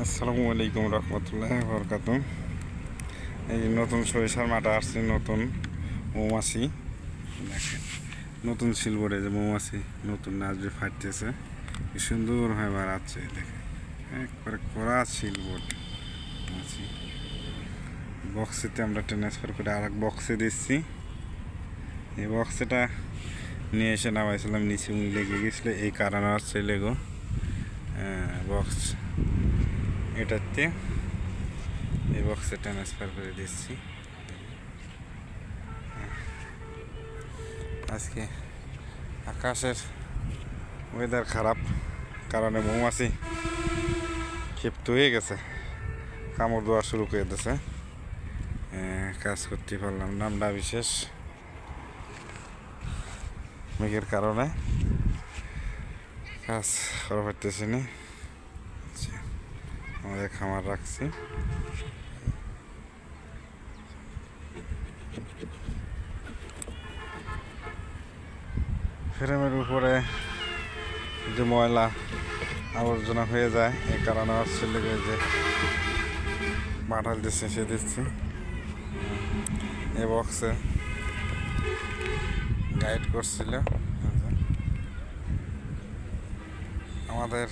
আসসালামু আলাইকুম রহমতুল্লাহ বরকাত এই নতুন সরিষার মাঠে আসছে নতুন মৌমাছি। দেখেন, নতুন শিলবোর্ডে যে মৌমাছি নতুন নাচবে ফাটতেছে। কি সুন্দর হয়ে বাড়াচ্ছে দেখেন। একবারে কড়া শিলবোর্ড মৌমাছি। বক্সেতে আমরা ট্রান্সফার করে আর এক বক্সে দিচ্ছি। এই বক্সটা নিয়ে এসে নামাইছিলাম, নিচে লেগে গেছিল, এই কারণে হচ্ছে লেগো। বক্স এটাতে। এই বক্সে ট্রান্সফার করে দিচ্ছি। আজকে আকাশের ওয়েদার খারাপ কারণে মৌমাছি ক্ষিপ্ত হয়ে গেছে। কামড় দেওয়া শুরু করে দিয়েছে। কাজ করতে পারলাম না। বিশেষ। মেঘের কারণে। কাজ করা পারতেছি না। আমাদের খামার রাখছি। ফ্রেমের উপরে যে ময়লা আবর্জনা হয়ে যায় এই কারণে হচ্ছে লেগে যে মাঠাল দিচ্ছে, সে দিচ্ছি। এ বক্সে গাইড করছিল। আমাদের